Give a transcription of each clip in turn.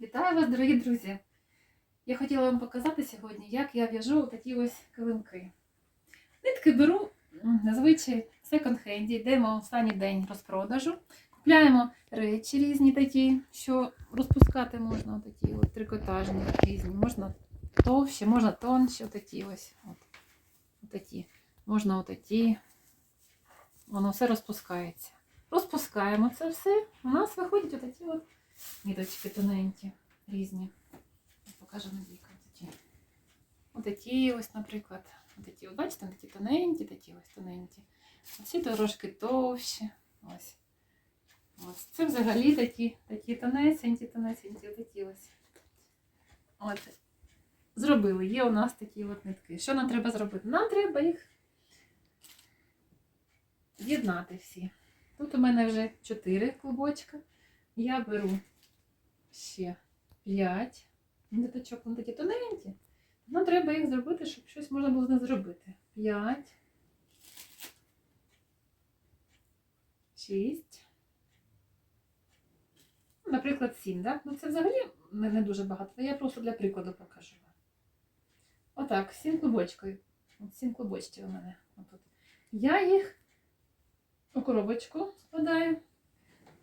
Вітаю вас, дорогі друзі! Я хотіла вам показати сьогодні, як я в'яжу такі ось килимки. Нитки беру зазвичай в секонд-хенді, йдемо в останній день розпродажу. Купляємо речі різні такі, що розпускати можна, такі от трикотажні різні. Можна товщі, можна тонші, отакі ось. От. Отакі. Можна отакі. Воно все розпускається. Розпускаємо це все. У нас виходять отакі от ніточки тоненькі, різні. Покажу Надійка. Такі. Отакі ось, наприклад. Отакі, от бачите, такі тоненькі, такі ось тоненькі. Оці трошки товщі. Ось. Ось. Це взагалі такі, такі тонесенькі, тонесенькі, отакі ось. От. Зробили. Є у нас такі от нитки. Що нам треба зробити? Нам треба їх з'єднати всі. Тут у мене вже 4 клубочка. Я беру ще 5 ниточок, вони такі тоненькі. Ну, треба їх зробити, щоб щось можна було з них зробити. 5, 6. Наприклад, 7, так? Ну це взагалі не, дуже багато. Я просто для прикладу покажу. Отак, 7 клубочків. От 7 клубочків у мене. Отут. Я їх у коробочку складаю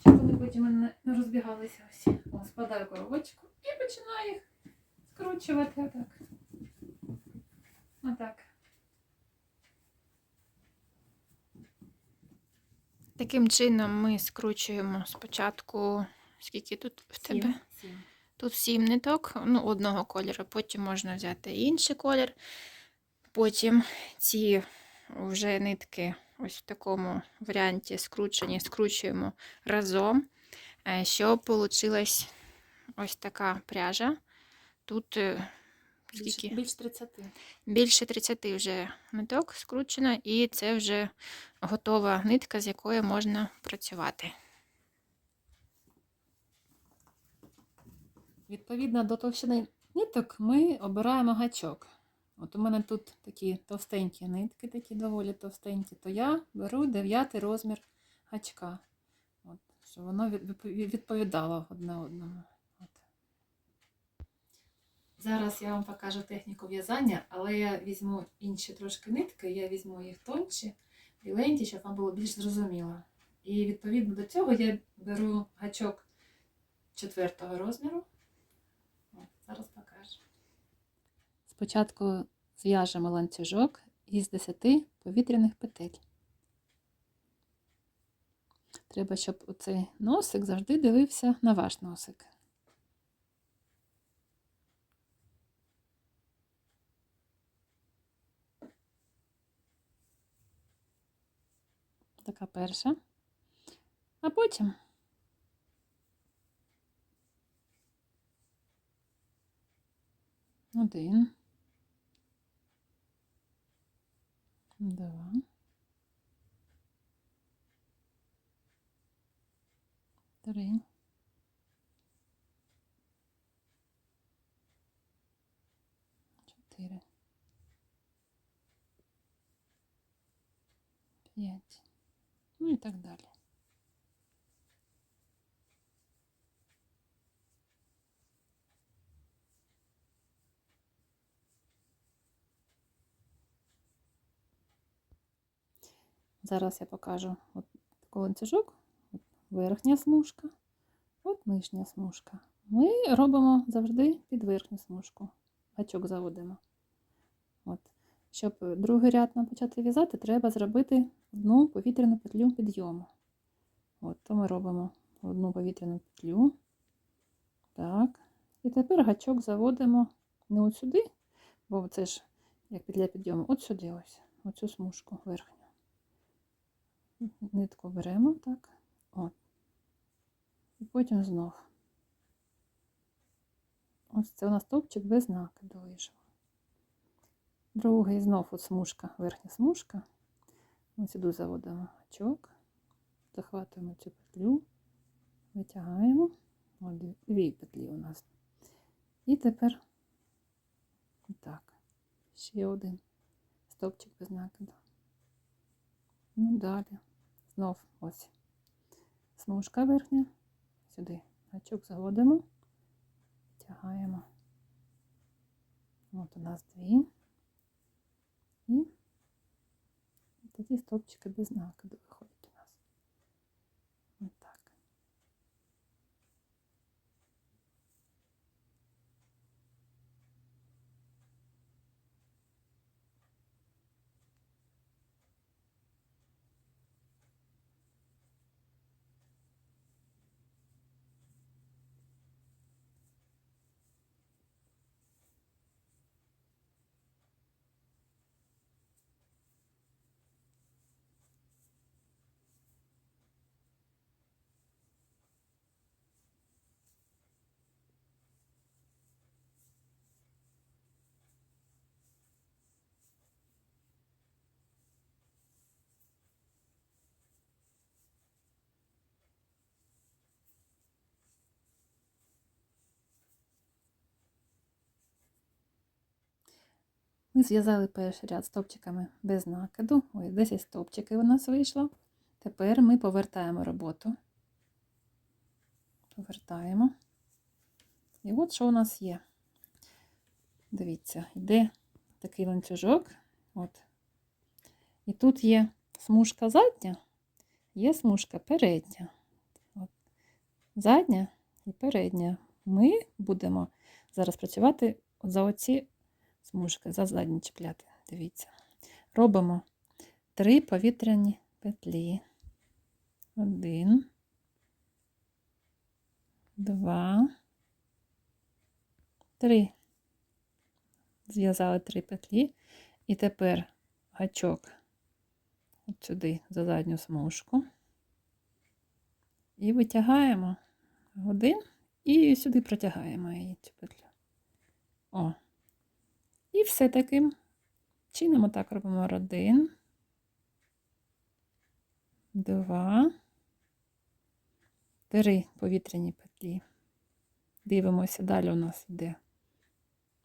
щоб вони потім не, не розбігалися ось. О, складаю коробочку і починаю їх скручувати отак. Отак. Таким чином ми скручуємо спочатку, скільки тут в тебе? Сім. Сім. Тут сім ниток, ну, одного кольору, потім можна взяти інший колір. Потім ці вже нитки ось в такому варіанті скручені, скручуємо разом, е, щоб вийшла ось така пряжа. Тут е, Більше, 30. Більше 30 вже ниток скручено, і це вже готова нитка, з якою можна працювати. Відповідно до товщини ниток ми обираємо гачок. От у мене тут такі товстенькі нитки, такі доволі товстенькі, то я беру 9 розмір гачка. От, щоб воно відповідало одне одному. От. Зараз я вам покажу техніку в'язання, але я візьму інші трошки нитки, я візьму їх тонші, біленькі, щоб вам було більш зрозуміло. І відповідно до цього я беру гачок четвертого розміру. От, зараз покажу. Спочатку зв'яжемо ланцюжок із 10 повітряних петель. Треба, щоб оцей носик завжди дивився на ваш носик. Така перша. А потім один. Два. Три. Чотири. П'ять. Ну і так далі. Зараз я покажу от такий ланцюжок, от верхня смужка, от нижня смужка. Ми робимо завжди під верхню смужку. Гачок заводимо. От. Щоб другий ряд нам почати в'язати, треба зробити одну повітряну петлю підйому. От, то ми робимо одну повітряну петлю. Так. І тепер гачок заводимо не от сюди, бо це ж як петля підйому, от сюди ось, оцю смужку верхню. Нитку беремо так. От. І потім знов. Ось це у нас топчик без накиду вийшов. Другий знов от смужка, верхня смужка. Ось сюди заводимо гачок, захватуємо цю петлю, витягаємо. Дві- дві петлі у нас. І тепер так, ще один стовпчик без накиду. Ну, далі. Знов ось смужка верхня. Сюди гачок заводимо. тягаємо. От у нас дві. І тоді стовпчики без накиду виходять у нас. Ось так. Ми зв'язали перший ряд стовпчиками без накиду. Ось 10 стовпчиків у нас вийшло. Тепер ми повертаємо роботу. Повертаємо. І от що у нас є. Дивіться, йде такий ланцюжок. От. І тут є смужка задня, є смужка передня. От. Задня і передня. Ми будемо зараз працювати за оці смужки, за задні чіпляти. Дивіться. Робимо три повітряні петлі. Один, два, три. Зв'язали три петлі. І тепер гачок от сюди за задню смужку. І витягаємо один і сюди протягаємо її цю петлю. О. І все таким чином отак робимо один, два, три повітряні петлі. Дивимося, далі у нас йде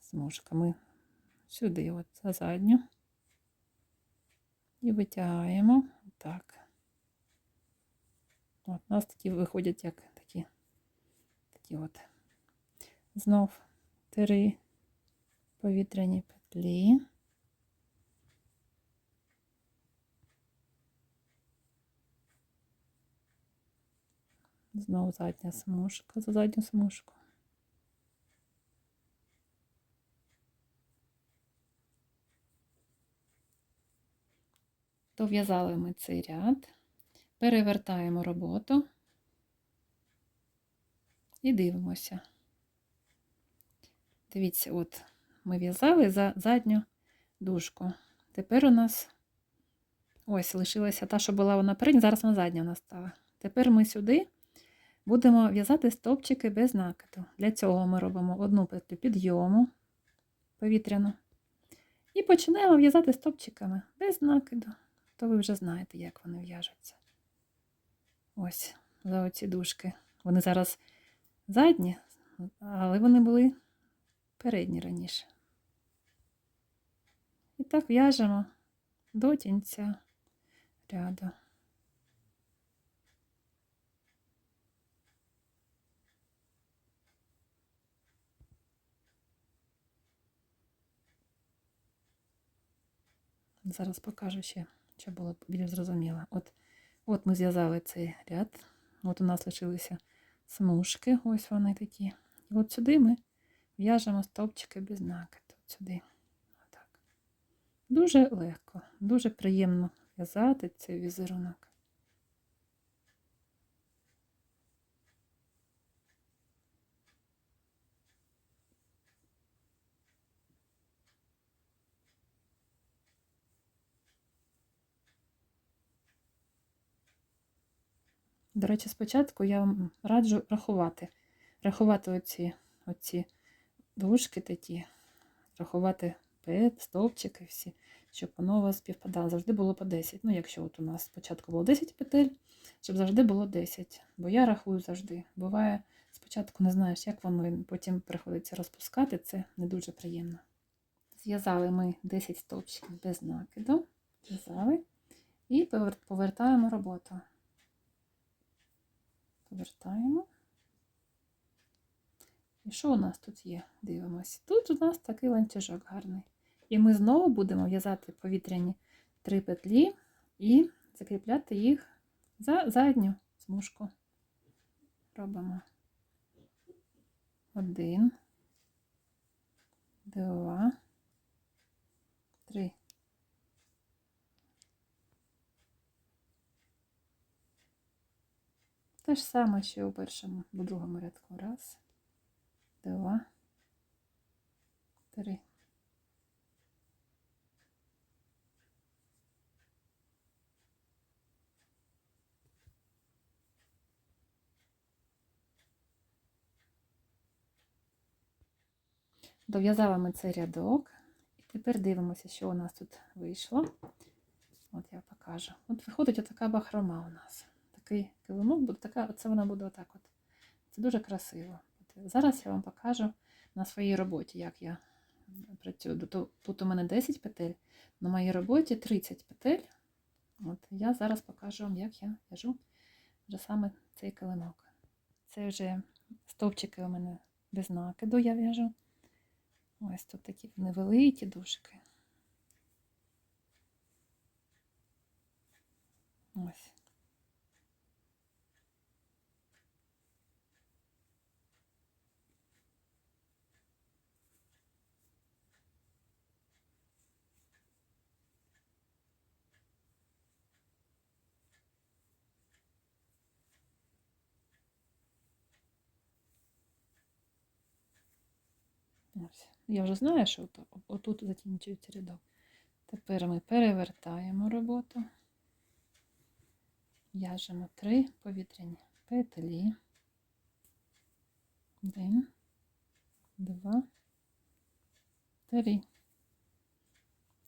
смужка. Ми сюди, от за задню. І витягаємо отак. От, у нас такі виходять як такі, такі от. Знов три повітряні петлі. Знову задня смужка за задню смужку. Дов'язали ми цей ряд, перевертаємо роботу і дивимося. Дивіться, от ми в'язали за задню дужку. Тепер у нас ось лишилася та, що була вона передня, зараз вона задня у нас стала. Тепер ми сюди будемо в'язати стовпчики без накиду. Для цього ми робимо одну петлю підйому повітряну. І починаємо в'язати стовпчиками без накиду. То ви вже знаєте, як вони в'яжуться. Ось за оці дужки. Вони зараз задні, але вони були передні раніше. І так в'яжемо до кінця ряду. Зараз покажу ще, щоб було більш зрозуміло. От, от ми зв'язали цей ряд. От у нас лишилися смужки, ось вони такі. І от сюди ми в'яжемо стовпчики без накиду. От сюди. Дуже легко, дуже приємно в'язати цей візерунок. До речі, спочатку я вам раджу рахувати. Рахувати оці, оці дужки такі, рахувати пет, стовпчики всі, щоб воно у вас співпадало. Завжди було по 10. Ну, якщо от у нас спочатку було 10 петель, щоб завжди було 10. Бо я рахую завжди. Буває, спочатку не знаєш, як воно, потім приходиться розпускати, це не дуже приємно. Зв'язали ми 10 стовпчиків без накиду, зв'язали і повертаємо роботу. Повертаємо. І що у нас тут є? Дивимось. Тут у нас такий ланцюжок гарний. І ми знову будемо в'язати повітряні три петлі і закріпляти їх за задню смужку. Робимо один, два, три. Те ж саме, що у першому, у другому рядку. Раз, два, три. Дов'язали ми цей рядок. І тепер дивимося, що у нас тут вийшло. От я покажу. От виходить отака бахрома у нас. Такий килимок буде така, оце вона буде отак от. Це дуже красиво. От зараз я вам покажу на своїй роботі, як я працюю. Тут у мене 10 петель, на моїй роботі 30 петель. От я зараз покажу вам, як я в'яжу вже саме цей килимок. Це вже стовпчики у мене без накиду я в'яжу. Ось тут такі невеликі дужки. Ось. Ось. Я вже знаю, що отут закінчується рядок. Тепер ми перевертаємо роботу. В'яжемо три повітряні петлі. Один, два, три.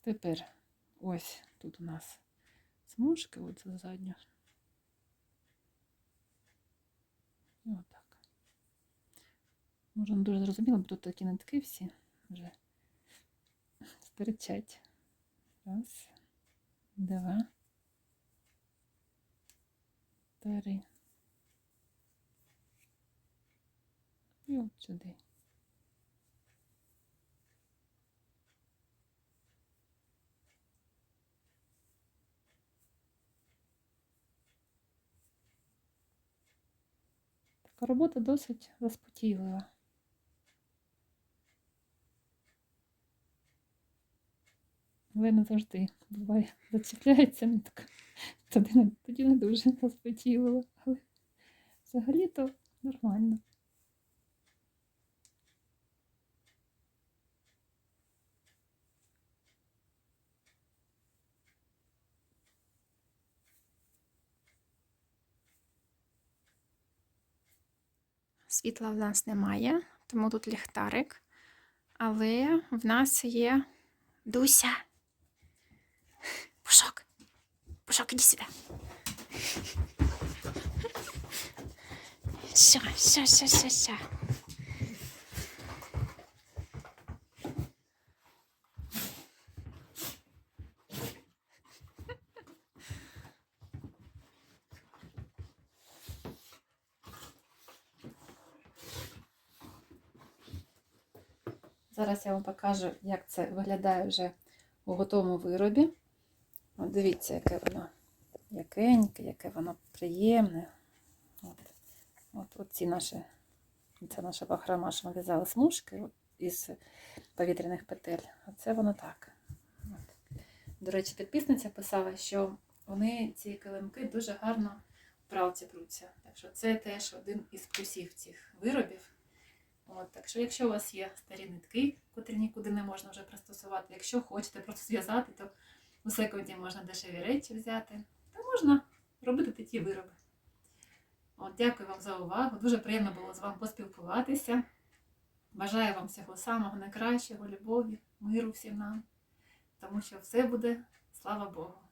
Тепер ось тут у нас смужки, от за задню. Отак. Може, не дуже зрозуміло, бо тут такі нитки всі вже стерчать. Раз, два, три. І от сюди. Така робота досить заспокійлива. Але не завжди буває, зачіпляється нитка. Тоді не, тоді не дуже заспокійливо. Але взагалі-то нормально. Світла в нас немає, тому тут ліхтарик. Але в нас є Дуся. Пушок. Пушок, іди сюди. Що, що, що, що, що. Зараз я вам покажу, як це виглядає вже у готовому виробі. От дивіться, яке воно м'якеньке, яке воно приємне. От, от, от ці наші, це наша бахрома, що ми в'язали смужки із повітряних петель. Оце воно так. От. До речі, підписниця писала, що вони, ці килимки, дуже гарно в пралці пруться. Так що це теж один із плюсів цих виробів. От, так що, якщо у вас є старі нитки, котрі нікуди не можна вже пристосувати, якщо хочете просто зв'язати, то у секунді можна дешеві речі взяти, та можна робити такі вироби. От, дякую вам за увагу. Дуже приємно було з вами поспілкуватися. Бажаю вам всього самого найкращого, любові, миру всім нам, тому що все буде, слава Богу.